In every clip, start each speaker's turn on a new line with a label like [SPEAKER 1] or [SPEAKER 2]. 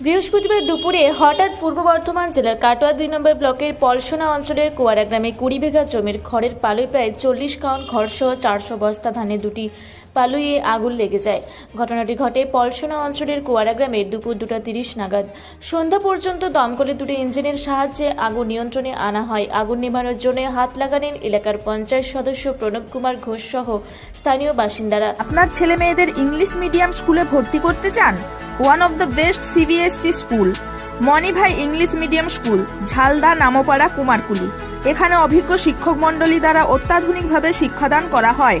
[SPEAKER 1] বৃহস্পতিবার দুপুরে হঠাৎ পূর্ব বর্ধমান জেলার কাটোয়া দুই নম্বর ব্লকের পলসোনা অঞ্চলের কুয়ারা গ্রামে কুড়ি বিঘা জমির খড়ের পালুই প্রায় চল্লিশ কাউন খড়সহ চারশো বস্তা ধানে দুটি পালুইয়ে আগুন লেগে যায়। ঘটনাটি ঘটে পলসোনা অঞ্চলের কুয়ারা গ্রামে দুপুর দুটা তিরিশ নাগাদ। সন্ধ্যা পর্যন্ত দমকলের দুটি ইঞ্জিনের সাহায্যে আগুন নিয়ন্ত্রণে আনা হয়। আগুন নেভানোর জন্য হাত লাগালেন এলাকার পঞ্চায়েত সদস্য প্রণব কুমার ঘোষ সহ স্থানীয় বাসিন্দারা।
[SPEAKER 2] আপনার ছেলে মেয়েদের ইংলিশ মিডিয়াম স্কুলে ভর্তি করতে চান? One of the best CBSE school. Manibhai English medium school, Jhalda Nampara Kumarkuli. এখানে অভিজ্ঞ শিক্ষক মণ্ডলী দ্বারা অত্যাধুনিকভাবে শিক্ষাদান করা হয়।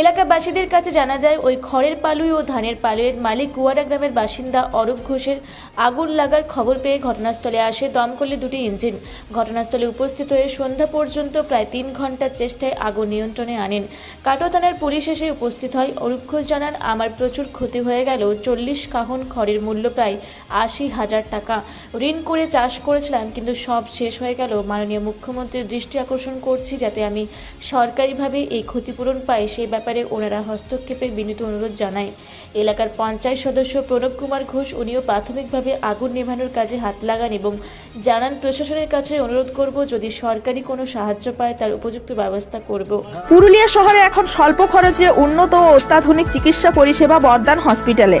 [SPEAKER 1] এলাকাবাসীদের কাছে জানা যায়, ওই খড়ের পালুই ও ধানের পালুয়ের মালিক কুয়ারা গ্রামের বাসিন্দা অরূপ ঘোষের আগুন লাগার খবর পেয়ে ঘটনাস্থলে আসে দমকলে দুটি ইঞ্জিন। ঘটনাস্থলে উপস্থিত হয়ে সন্ধ্যা পর্যন্ত প্রায় তিন ঘণ্টার চেষ্টায় আগুন নিয়ন্ত্রণে আনেন। কাটোয়া থানার পুলিশ এসে উপস্থিত হয়। অরূপ ঘোষ জানান, আমার প্রচুর ক্ষতি হয়ে গেল। চল্লিশ কাহন খড়ের মূল্য প্রায় আশি হাজার টাকা। ঋণ করে চাষ করেছিলাম, কিন্তু সব শেষ হয়ে গেল। মাননীয় মুখ্যমন্ত্রীর দৃষ্টি আকর্ষণ করছি যাতে আমি সরকারিভাবে এই ক্ষতিপূরণ পাই সেই ব্যাপারে ওনারা হস্তক্ষেপের বিনীত অনুরোধ জানায়। এলাকার পঞ্চায়েত সদস্য প্রণব কুমার ঘোষ, উনিও প্রাথমিকভাবে আগুন নেভানোর কাজে হাত লাগান এবং জানান, প্রশাসনের কাছে অনুরোধ করব, যদি সরকারি কোনো সাহায্য পায়, তার উপযুক্ত ব্যবস্থা করব।
[SPEAKER 2] পুরুলিয়া শহরে এখন স্বল্প খরচে উন্নত ও অত্যাধুনিক চিকিৎসা পরিষেবা বর্দান হসপিটালে।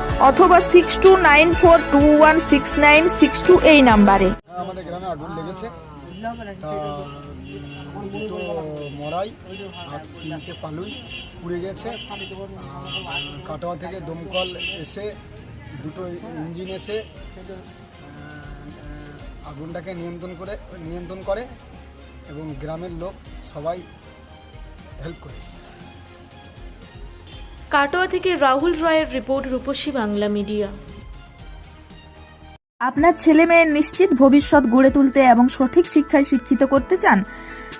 [SPEAKER 2] অথবা six two nine four two one six nine six two এই নাম্বারে।
[SPEAKER 3] আমাদের গ্রামে আগুন লেগেছে। দুটো মরাই আর তিনটে পালুই পুড়ে গেছে। কাটোয়া থেকে দমকল এসে, দুটো ইঞ্জিন এসে আগুনটাকে নিয়ন্ত্রণ করে নিয়ন্ত্রণ করে এবং গ্রামের লোক সবাই হেল্প করে
[SPEAKER 1] কাটোয়া থেকে রাহুল রায়ের রিপোর্ট রূপসী বাংলা মিডিয়া।
[SPEAKER 2] আপনার ছেলে মেয়ের নিশ্চিত ভবিষ্যৎ গড়ে তুলতে এবং সঠিক শিক্ষায় শিক্ষিত করতে চান?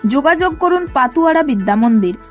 [SPEAKER 2] যোগাযোগ করুন পাতুয়ারা বিদ্যা মন্দির।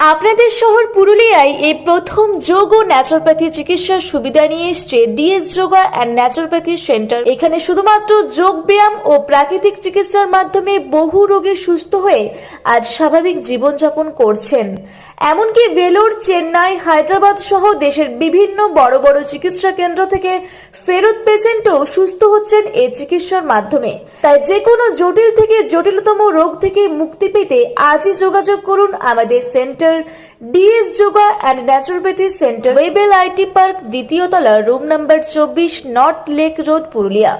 [SPEAKER 1] আপনাদের শহর পুরুলিয়ায় এই প্রথম যোগ ও ন্যাচুরোপ্যাথি চিকিৎসার সুবিধা নিয়ে এসছে DS yoga and naturopathy centre এখানে শুধুমাত্র যোগ ব্যায়াম ও প্রাকৃতিক চিকিৎসার মাধ্যমে বহু রোগে সুস্থ হয়ে আজ স্বাভাবিক জীবনযাপন করছেন। এমনকি ভেলোর, চেন্নাই, হায়দ্রাবাদ সহ দেশের বিভিন্ন বড় বড় চিকিৎসা কেন্দ্র থেকে ফেরত পেশেন্টও সুস্থ হচ্ছেন এ চিকিৎসার মাধ্যমে। তাই যে কোনো জটিল থেকে জটিলতম রোগ থেকে মুক্তি পেতে আজই যোগাযোগ করুন আমাদের centre, DS yoga and naturopathy centre Webel IT park দ্বিতীয় তলা রুম নাম্বার চব্বিশ, নর্থ লেক রোড, পুরুলিয়া।